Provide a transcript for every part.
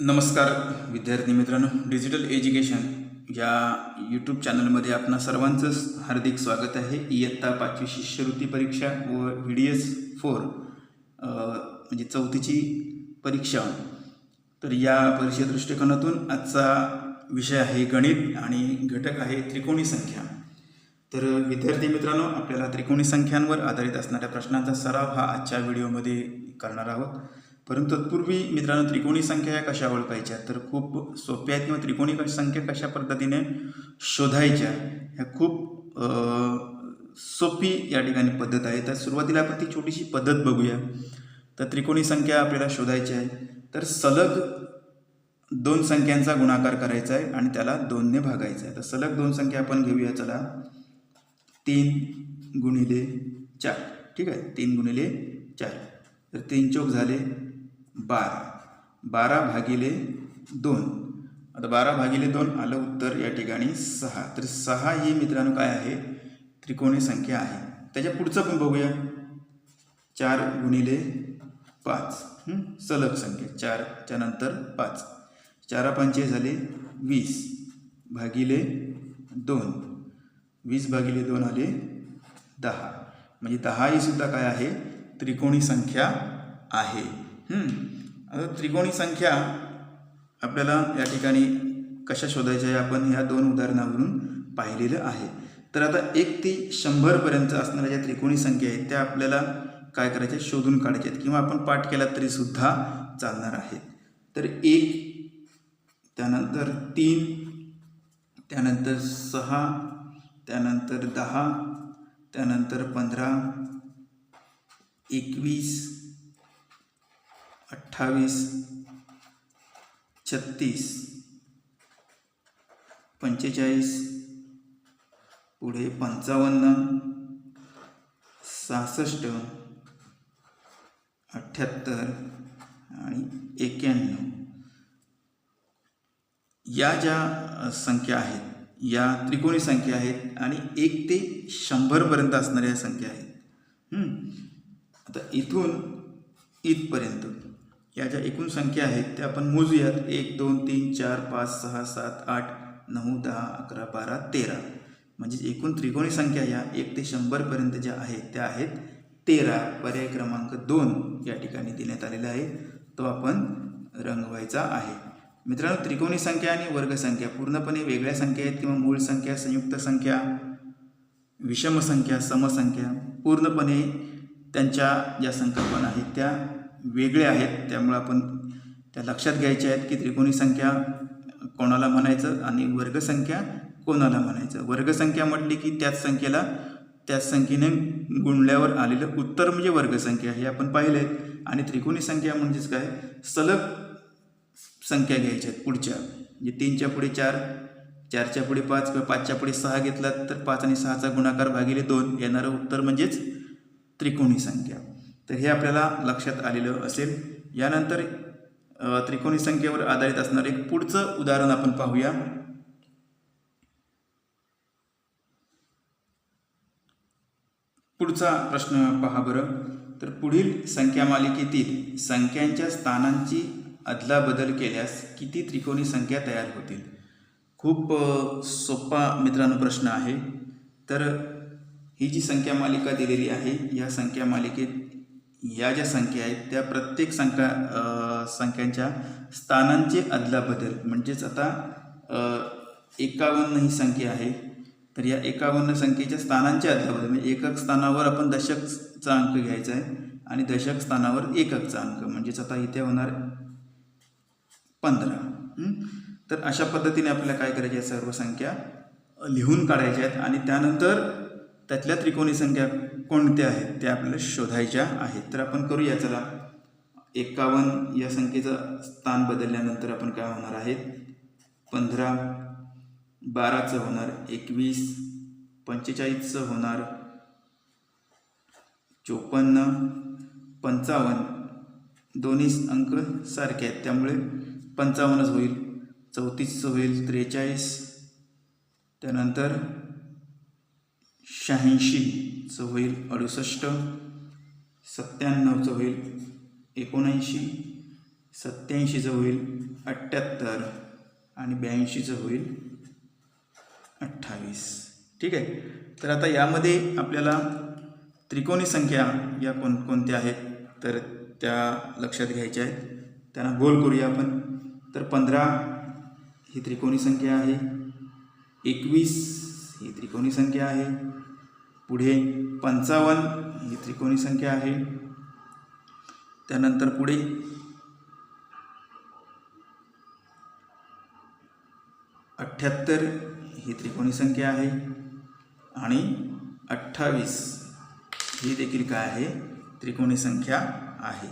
नमस्कार विद्यार्थी मित्रांनो. डिजिटल एज्युकेशन या यूट्यूब चॅनलमध्ये आपणा सर्वांचं हार्दिक स्वागत आहे. इयत्ता पाचवी शिष्यवृत्ती परीक्षा व व्ही डी एस फोर म्हणजे चौथीची परीक्षा. तर या परीक्षा दृष्टिकोनातून आजचा विषय आहे गणित आणि घटक आहे त्रिकोणी संख्या. तर विद्यार्थी मित्रांनो आपल्याला त्रिकोणी संख्यांवर आधारित असणाऱ्या प्रश्नांचा सराव हा आजच्या व्हिडिओमध्ये करणार आहोत. परंतु तत्पूर्वी मित्रांनो त्रिकोणी संख्या ह्या कशा ओळखायच्या? तर खूप सोप्या आहेत किंवा त्रिकोणी संख्या कशा पद्धतीने शोधायच्या? ह्या खूप सोपी या ठिकाणी पद्धत आहे. तर सुरुवातीला आपण ती छोटीशी पद्धत बघूया. तर त्रिकोणी संख्या आपल्याला शोधायची आहे. तर सलग दोन संख्यांचा गुणाकार करायचा आहे आणि त्याला दोनने भागायचं आहे. तर सलग दोन संख्या आपण घेऊया. चला. तीन गुणिले चार. ठीक आहे? तीन गुणिले चार. तर तीन चौक झाले. बारा. बारा भागिले दोन. आता बारा भागिले दोन आलं उत्तर या ठिकाणी सहा. तर सहा ही मित्रांनो काय आहे? त्रिकोणी संख्या आहे. त्याच्या पुढचं पण बघूया. चार गुणिले पाच. सलग संख्या. चारच्या नंतर पाच. चारा पंचे झाले वीस. भागिले दोन. वीस भागिले दोन आले दहा. म्हणजे दहा ही सुद्धा काय आहे? त्रिकोणी संख्या आहे. आता त्रिकोणी संख्या आपल्याला या ठिकाणी कशा शोधायच्या आहे आपण ह्या दोन उदाहरणावरून पाहिलेलं आहे. तर आता एक ते शंभरपर्यंत असणाऱ्या ज्या त्रिकोणी संख्या आहेत त्या आपल्याला काय करायच्या? शोधून काढायच्या आहेत. किंवा आपण पाठ केला तरीसुद्धा चालणार आहेत. तर एक त्यानंतर तीन त्यानंतर सहा त्यानंतर दहा त्यानंतर पंधरा एकवीस अठ्ठावीस छत्तीस पंचेचाळीस पुढे पंचावन्न सहासष्ट अठ्ठ्याहत्तर आणि एक्क्याण्णव या ज्या संख्या आहेत या त्रिकोणी संख्या आहेत आणि एक ते शंभरपर्यंत असणाऱ्या संख्या आहेत. आता इथून इथपर्यंत या ज्या एकूण संख्या आहेत त्या आपण मोजूयात. एक दोन तीन चार पाच सहा सात आठ नऊ दहा अकरा बारा तेरा. म्हणजे एकूण त्रिकोणी संख्या या एक ते शंभरपर्यंत ज्या आहेत त्या आहेत तेरा. पर्याय क्रमांक दोन या ठिकाणी देण्यात आलेला आहे. तो आपण रंगवायचा आहे. मित्रांनो त्रिकोणी संख्या आणि वर्गसंख्या पूर्णपणे वेगळ्या संख्या आहेत किंवा मूळ संख्या संयुक्त संख्या विषमसंख्या समसंख्या पूर्णपणे त्यांच्या ज्या संकल्पना आहेत त्या वेगळे आहेत त्यामुळं आपण त्या लक्षात घ्यायच्या आहेत की त्रिकोणी संख्या कोणाला म्हणायचं आणि वर्गसंख्या कोणाला म्हणायचं. वर्गसंख्या म्हटली की त्याच संख्येला त्याच संख्येने गुणल्यावर आलेलं उत्तर म्हणजे वर्गसंख्या हे आपण पाहिले आहेत आणि त्रिकोणी संख्या म्हणजेच काय? सलग संख्या घ्यायच्या आहेत पुढच्या. म्हणजे तीनच्या पुढे चार चारच्या पुढे पाच किंवा पाचच्या पुढे सहा घेतलात तर पाच आणि सहाचा गुणाकार भागिले दोन येणारं उत्तर म्हणजेच त्रिकोणी संख्या. तर हे आपल्याला लक्षात आलेलं असेल. यानंतर त्रिकोणी संख्येवर आधारित असणारं एक पुढचं उदाहरण आपण पाहूया. पुढचा प्रश्न पहा बरं. तर पुढील संख्या मालिकेतील संख्यांच्या स्थानांची अदलाबदल केल्यास किती त्रिकोणी संख्या तयार होतील? खूप सोपा मित्रांनो प्रश्न आहे. तर ही जी संख्या मालिका दिलेली आहे या संख्या मालिकेत या ज्या संख्या आहेत त्या प्रत्येक संख्या संख्यांच्या स्थानांचे अदलाबदल. म्हणजेच आता एकावन्न ही संख्या आहे तर या एकावन्न संख्येच्या स्थानांचे अदलाबदल. म्हणजे एकक स्थानावर आपण दशकचा अंक घ्यायचा आहे आणि दशक स्थानावर एककचा अंक. म्हणजेच आता इथे होणार पंधरा. तर अशा पद्धतीने आपल्याला काय करायचे सर्व संख्या लिहून काढायच्या आहेत आणि त्यानंतर त्यातल्या त्रिकोणी संख्या कोणते आहेत ते आपल्याला शोधायच्या आहेत. तर आपण करूया चला. एकावन्न या संख्येचं स्थान बदलल्यानंतर आपण काय होणार आहेत? पंधरा बाराचं होणार एकवीस पंचेचाळीसचं होणार चोपन्न पंचावन्न. दोन्ही अंक सारखे आहेत त्यामुळे पंचावन्नच होईल चौतीसचं होईल त्रेचाळीस. त्यानंतर शहाऐंशीचं होईल अडुसष्ट सत्त्याण्णवचं होईल एकोणऐंशी सत्याऐंशीचं होईल अठ्ठ्याहत्तर आणि ब्याऐंशीचं होईल अठ्ठावीस. ठीक आहे? तर आता यामध्ये आपल्याला त्रिकोणी संख्या या कोण कोणत्या आहेत? तर त्या लक्षात घ्यायच्या आहेत. त्यांना गोल करूया आपण. तर पंधरा ही त्रिकोणी संख्या आहे. एकवीस ही त्रिकोणी संख्या आहे. पुढे पंचावन्न ही त्रिकोणी संख्या आहे. त्यानंतर पुढे अठ्ठ्याहत्तर ही त्रिकोणी संख्या आहे. आणि अठ्ठावीस ही देखील काय आहे? त्रिकोणी संख्या आहे.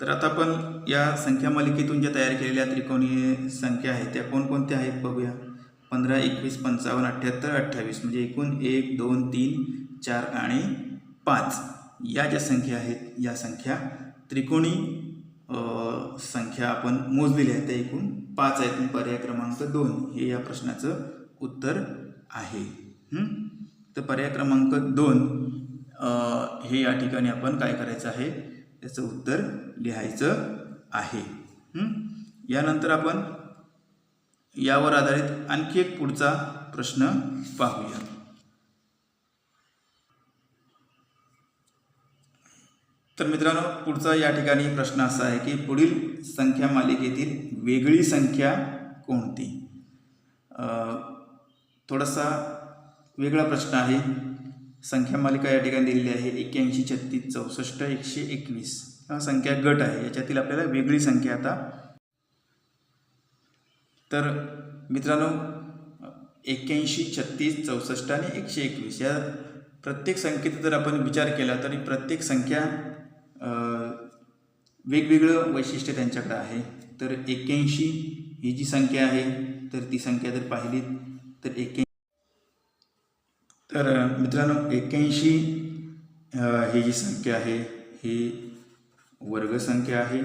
तर आता आपण या संख्या मालिकेतून ज्या तयार केलेल्या त्रिकोणी संख्या आहेत त्या कोणकोणत्या आहेत बघूया. पंधरा एकवीस पंचावन्न अठ्ठ्याहत्तर अठ्ठावीस म्हणजे एकूण एक दोन तीन चार आणि पाच. या ज्या संख्या आहेत या संख्या त्रिकोणी संख्या आपण मोजलेल्या आहेत त्या एकूण पाच आहेत. पर्याय क्रमांक दोन हे या प्रश्नाचं उत्तर आहे. तर पर्याय क्रमांक दोन हे या ठिकाणी आपण काय करायचं आहे? त्याचं उत्तर लिहायचं आहे. यानंतर आपण यावर आधारित आणखी एक पुढचा प्रश्न पाहूया. तर मित्रांनो पुढचा या ठिकाणी प्रश्न असा आहे की पुढील संख्या मालिकेतील वेगळी संख्या कोणती? थोडासा वेगळा प्रश्न आहे. संख्या मालिका या ठिकाणी दिलेली आहे एक्क्याऐंशी छत्तीस चौसष्ट एकशे एकवीस. हा संख्या गट आहे. याच्यातील आपल्याला वेगळी संख्या आता तर मित्रांनो एक्क्याऐंशी छत्तीस चौसष्ट आणि एकशे एकवीस या प्रत्येक संख्येचा जर आपण विचार केला तरी प्रत्येक संख्या वेगवेगळं वैशिष्ट्य त्यांच्याकडे आहे. तर एक्क्याऐंशी ही जी संख्या आहे तर ती संख्या जर पाहिली तर एक्क्याऐंशी तर मित्रांनो एक्क्याऐंशी ही जी संख्या आहे ही वर्गसंख्या आहे.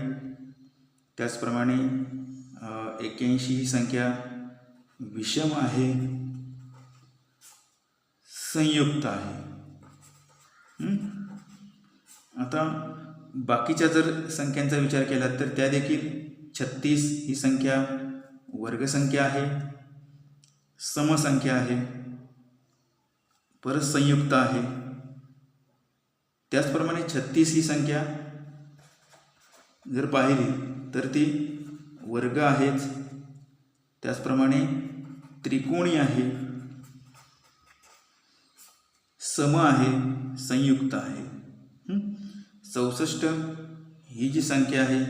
त्याचप्रमाणे एक्क्याऐंशी ही संख्या विषम आहे. संयुक्त आहे. आता बाकीच्या जर संख्यांचा विचार केला तर त्या देखील छत्तीस ही संख्या वर्गसंख्या आहे. समसंख्या आहे. परत संयुक्त आहे. त्याचप्रमाणे छत्तीस ही संख्या जर पाहिली तर ती वर्ग आहेच त्याचप्रमाणे त्रिकोणी आहे. सम आहे संयुक्त आहे. चौसष्ट ही जी संख्या आहे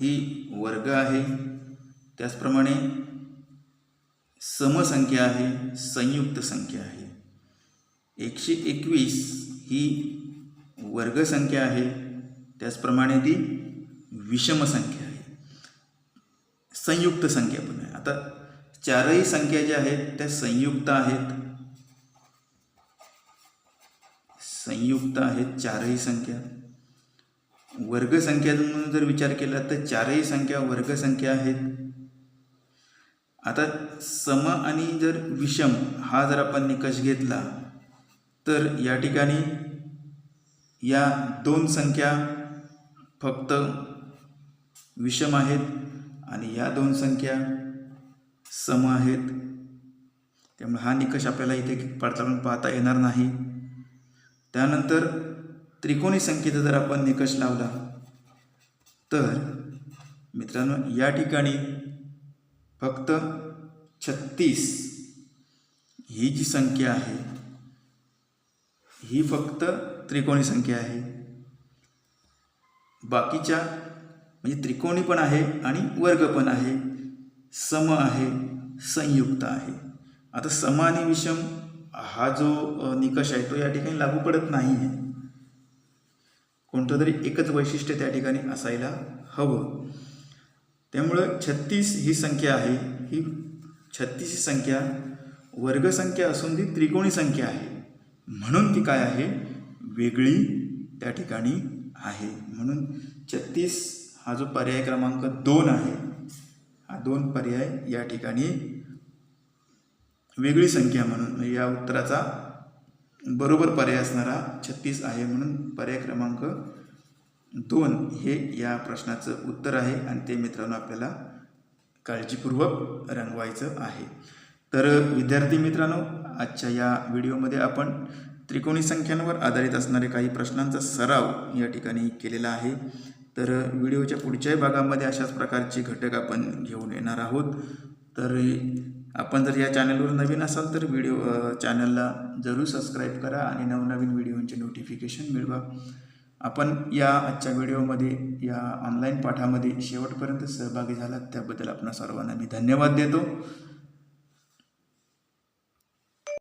ही वर्ग आहे. त्याचप्रमाणे समसंख्या आहे संयुक्त संख्या आहे. एकशे एकवीस ही वर्गसंख्या आहे. त्याचप्रमाणे ती विषमसंख्या संयुक्त संख्या पण आहे. आता चारही संख्या ज्या आहेत त्या संयुक्त आहेत. संयुक्त आहेत चारही संख्या. वर्गसंख्या म्हणून जर विचार केला तर चारही संख्या वर्गसंख्या आहेत. आता सम आणि जर विषम हा जर आपण निकष घेतला तर या ठिकाणी या दोन संख्या फक्त विषम आहेत. आणि या दोन संख्या सम आहेत. त्यामुळे हा निकष आपल्याला इथे पडताळून पाहता येणार नाही. त्यानंतर त्रिकोणी संख्येचा जर आपण निकष लावला तर मित्रांनो या ठिकाणी फक्त छत्तीस ही जी संख्या आहे ही फक्त त्रिकोणी संख्या आहे. बाकीच्या म्हणजे त्रिकोणी पण आहे आणि वर्ग पण आहे. सम आहे संयुक्त आहे. आता सम आणि विषम हा जो निकष आहे तो या ठिकाणी लागू पडत नाही आहे कोणतं तरी एकच वैशिष्ट्य त्या ठिकाणी असायला हवं. त्यामुळं छत्तीस ही संख्या आहे. ही छत्तीस ही संख्या वर्गसंख्या असून ती त्रिकोणी संख्या आहे. म्हणून ती काय आहे? वेगळी त्या ठिकाणी आहे. म्हणून छत्तीस हा जो पर्याय क्रमांक दोन आहे हा दोन पर्याय या ठिकाणी वेगळी संख्या म्हणून म्हणजे या उत्तराचा बरोबर पर्याय असणारा छत्तीस आहे म्हणून पर्याय क्रमांक दोन हे या प्रश्नाचं उत्तर आहे आणि ते मित्रांनो आपल्याला काळजीपूर्वक रंगवायचं आहे. तर विद्यार्थी मित्रांनो आजच्या या व्हिडिओमध्ये आपण त्रिकोणी संख्यांवर आधारित असणारे काही प्रश्नांचा सराव या ठिकाणी केलेला आहे. तर व्हिडिओच्या पुढच्याही भागामध्ये अशाच प्रकारचे घटक आपण घेऊन येणार आहोत. तर आपण जर या चॅनलवर नवीन असाल तर व्हिडिओ चॅनलला जरूर सबस्क्राईब करा आणि नवनवीन व्हिडिओंचे नोटिफिकेशन मिळवा. आपण या आजच्या व्हिडिओमध्ये या ऑनलाईन पाठामध्ये शेवटपर्यंत सहभागी झालात त्याबद्दल आपणा सर्वांना मी धन्यवाद देतो.